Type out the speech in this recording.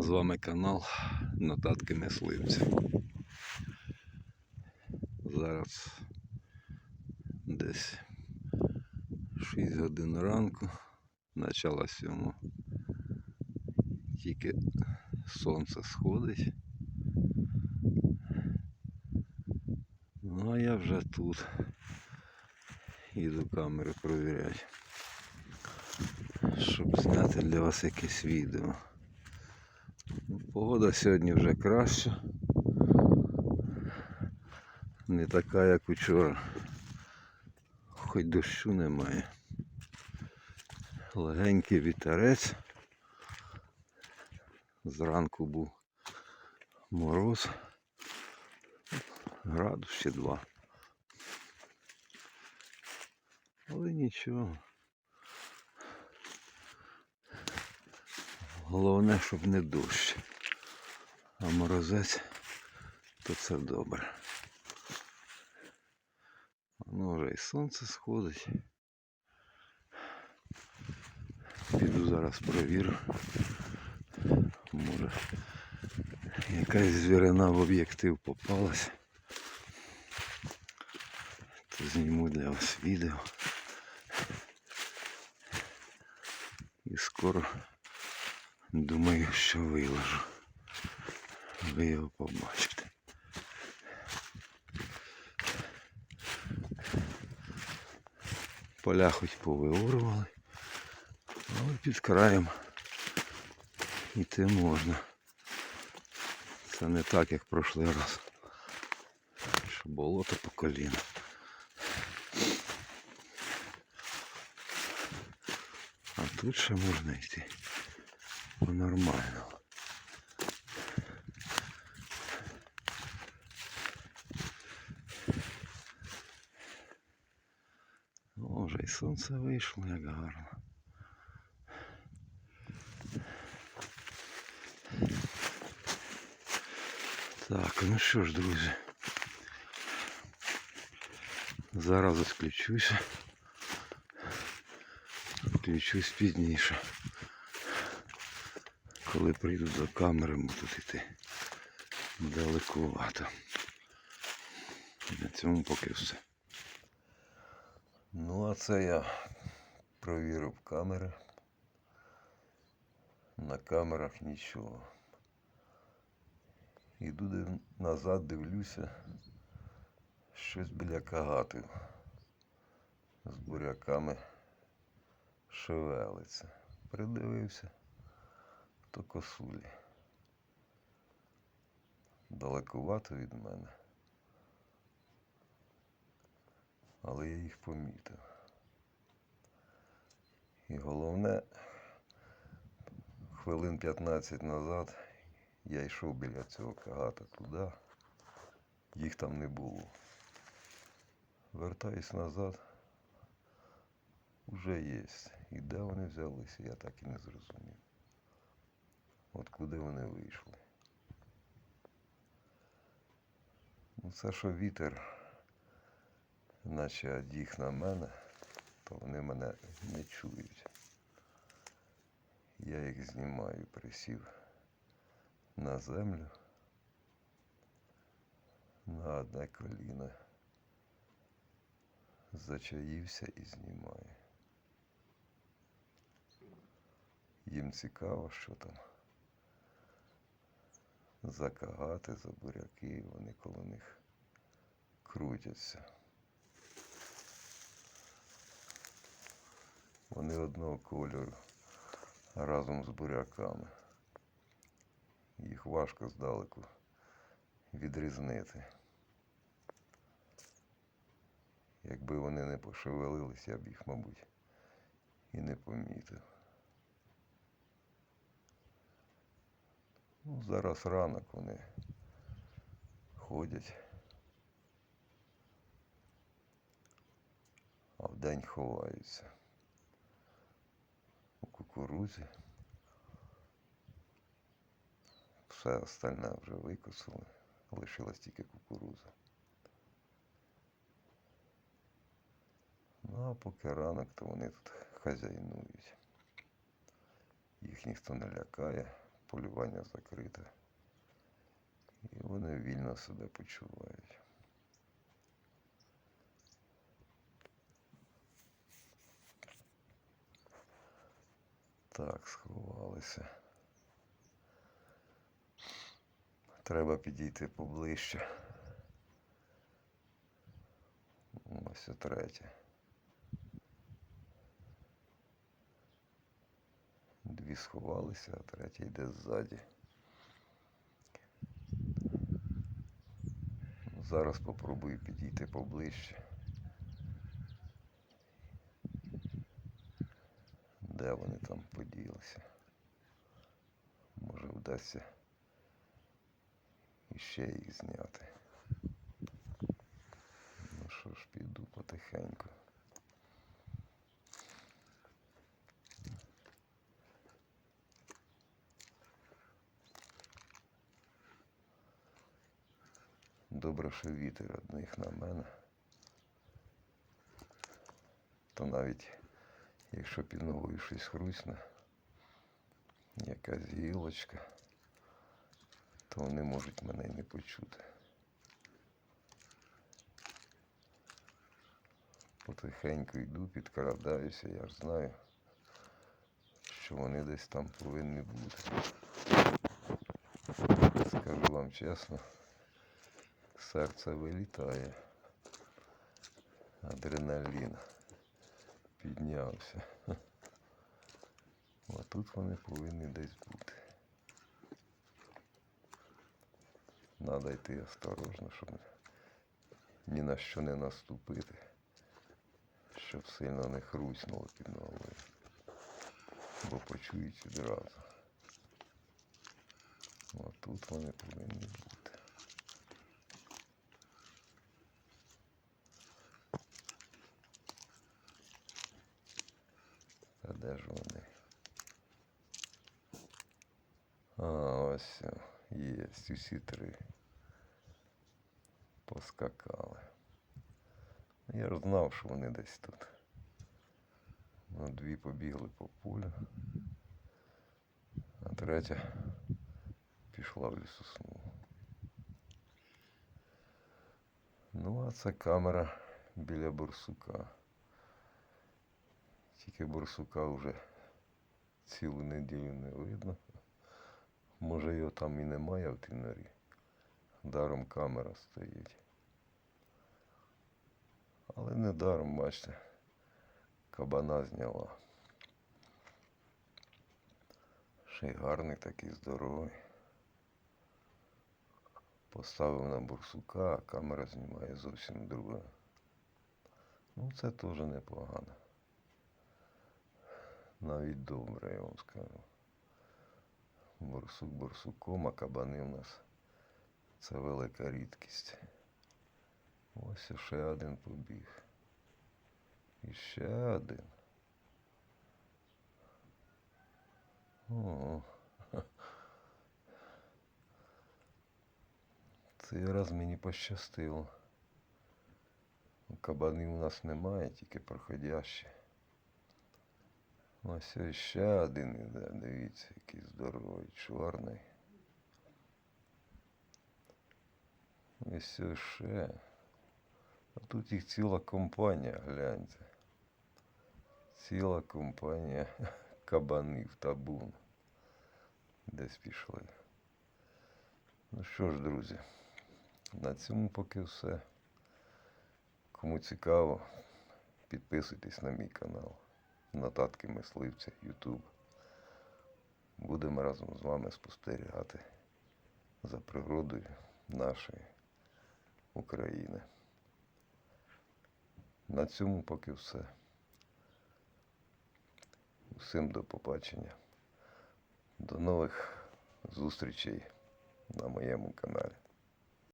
З вами канал Нотатки Мисливця. Зараз десь 6 годин ранку, начало сьому. Тільки сонце сходить. Ну а я вже тут. Іду камеру провіряти. Щоб зняти для вас якесь відео. Погода сьогодні вже краща. Не така, як вчора. Хоч дощу немає. Легенький вітерець. Зранку був мороз. Градус ще два. Але нічого. Головне, щоб не дощ. А морозець, то це добре. Ну вже і сонце сходить. Піду зараз провірю. Може якась звірина в об'єктив попалась. То зніму для вас відео. І скоро думаю, що виложу. Ви його побачите. Поля хоч повиорували, але під краєм іти можна. Це не так, як прошлий раз. Що болото по коліна. А тут ще можна йти по-нормальному. О, вже і сонце вийшло, як гарно. Так, ну що ж, друзі. Зараз відключуся. Включусь пізніше. Коли прийду до камери, буду йти далекувато. На цьому поки все. Ну, а це я провірив камери. На камерах нічого. Іду назад, дивлюся. Щось біля кагатів. З буряками шевелиться. Придивився, то косулі. Далекувато від мене. Але я їх помітив. І головне, хвилин 15 назад я йшов біля цього кагата туди, їх там не було. Вертаюсь назад, вже є. І де вони взялися, я так і не зрозумів. От куди вони вийшли. Ну це що вітер, наче одіг на мене, то вони мене не чують. Я їх знімаю, присів на землю, на одне коліно. Зачаївся і знімаю. Їм цікаво, що там. За кагати, за буряки, вони коло них крутяться. Вони одного кольору разом з буряками. Їх важко здалеку відрізнити. Якби вони не пошевелились, я б їх, мабуть, і не помітив. Ну, зараз ранок вони ходять, а вдень ховаються. У кукурузі. Все остальне вже викосили, лишилась тільки кукуруза. Ну, а поки ранок, то вони тут хазяйнують. Їх ніхто не лякає, полювання закрите. І вони вільно себе почувають. Так, сховалися. Треба підійти поближче. Ось і третє. Дві сховалися, а третя йде ззаді. Зараз попробую підійти поближче. Де вони там поділися? Може вдасться іще їх зняти. Ну що ж, піду потихеньку. Добре, що вітер одних на мене. То навіть якщо під ногою щось хрусне, якась гілочка, то вони можуть мене й не почути. Потихеньку йду, підкрадаюся, я ж знаю, що вони десь там повинні бути. Скажу вам чесно, серце вилітає. Адреналін піднявся. А тут вони повинні десь бути. Надо йти осторожно, щоб ні на що не наступити, щоб сильно не хруснуло під ногою. Бо почують відразу. А тут вони повинні бути. Де ж вони? А, ось є усі три. Поскакали. Я ж знав, що вони десь тут. Ну, дві побігли по полю, а третя пішла в лісосмугу. Ну, а це камера біля борсука. Тільки борсука вже цілу неділю не видно. Може його там і немає в тій норі. Даром камера стоїть. Але не даром, бачите, кабана зняла. Ще й гарний такий здоровий. Поставив на бурсука, а камера знімає зовсім друге. Ну, це теж непогано. Навіть добре, я вам скажу. Бурсук бурсуком, а кабани у нас це велика рідкість. Ось ще один побіг. І ще один. О, цей раз мені пощастило. Кабанів у нас немає, тільки проходящі. Ось ще один іде, дивіться, який здоровий, чорний. Ось ще. А тут їх ціла компанія, гляньте. Ціла компанія кабанів табун. Десь пішли. Ну що ж, друзі, на цьому поки все. Кому цікаво, підписуйтесь на мій канал. Нотатки мисливця, Ютуб. Будемо разом з вами спостерігати за природою нашої України. На цьому поки все. Усім до побачення. До нових зустрічей на моєму каналі.